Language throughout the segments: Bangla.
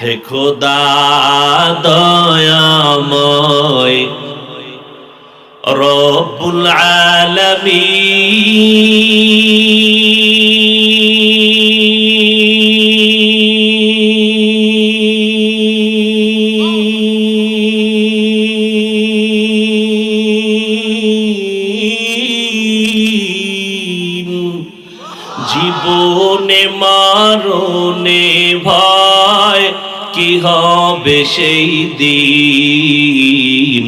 হে খোদা দয়াময়। রব্বুল জীবনে মারণে ভয় কি হবে সেই দিন?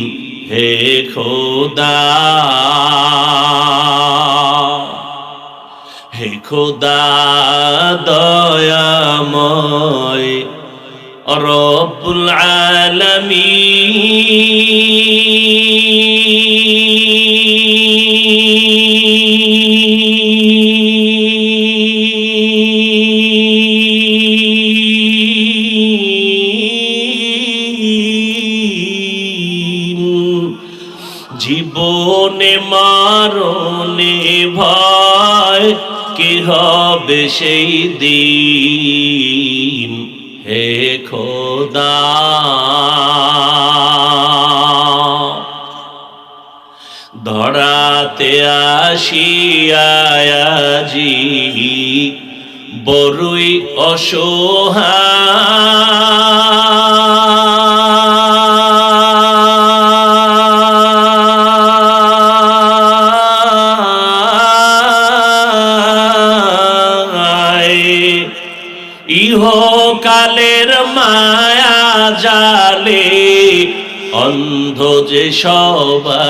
হে খোদা। হে খোদা দয়াময় রব্বুল আলামিন। জীবনে মারণে ভয় কি হবে সেই দিন? হে খোদা। ধরাতে আসিয়াজি বড়ই অসহায়। ইহকালের মায়া জালে অন্ধ যে সবাই।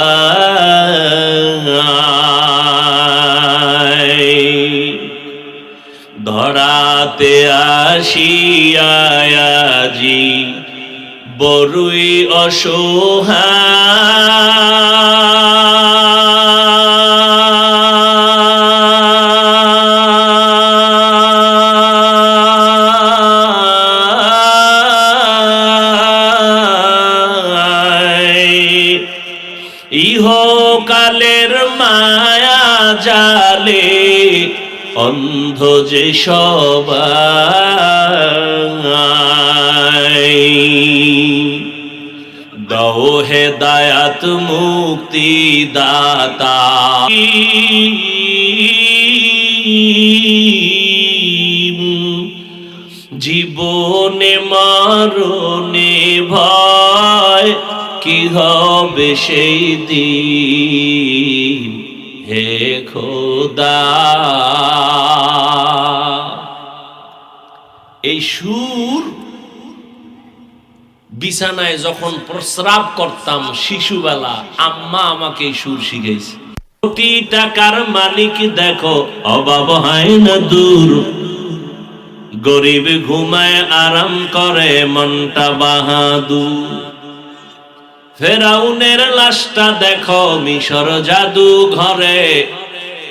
ধরাতে আসিয়াজি বড়ই অসহায়। অন্ধ যে সবাই। দও হে দায়াত মুক্তি দাতা। জীবনে মারণে ভয়, কি হবে সেই দিন? হে খোদা। এই সুর বিছানায় যখন প্রস্রাব করতাম শিশুবেলা, আম্মা আমাকে এই সুর শিখাইছে। কোটি টাকার মালিক দেখো, অভাব হয় না দূর। গরিব ঘুমায় আরাম করে, মনটা বাহাদুর। ফেরাউনের লাশটা দেখো, মিশর জাদু ঘরে।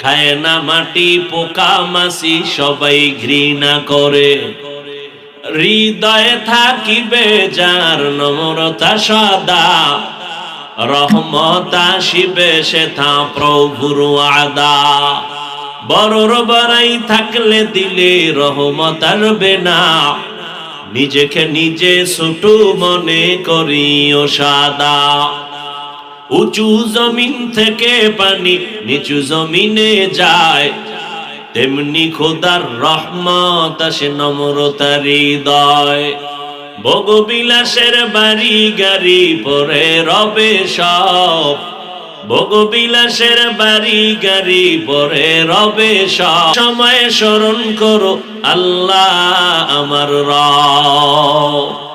খায় না মাটি, পোকা মাসি সবাই ঘৃণা করে। হৃদয়ে থাকিবে যার নম্রতা সদা। রহমত আসিবে, সে থা প্রভুর আদা বড়র বড়াই থাকলে দিলে রহমত আসবে না। নিজেকে নিজে ছোট মনে করি ও সাদা। উঁচু জমিন থেকে পানি নিচু জমিনে যায়। তেমনি খোদার রহমত আসে নম্রতার হৃদয়। ভোগবিলাসের বাড়ি গাড়ি পরে রবে সব। ভোগবিলাসের বাড়ি গাড়ি পরে রবে সব। সময় স্মরণ করো আল্লাহ আমার রব।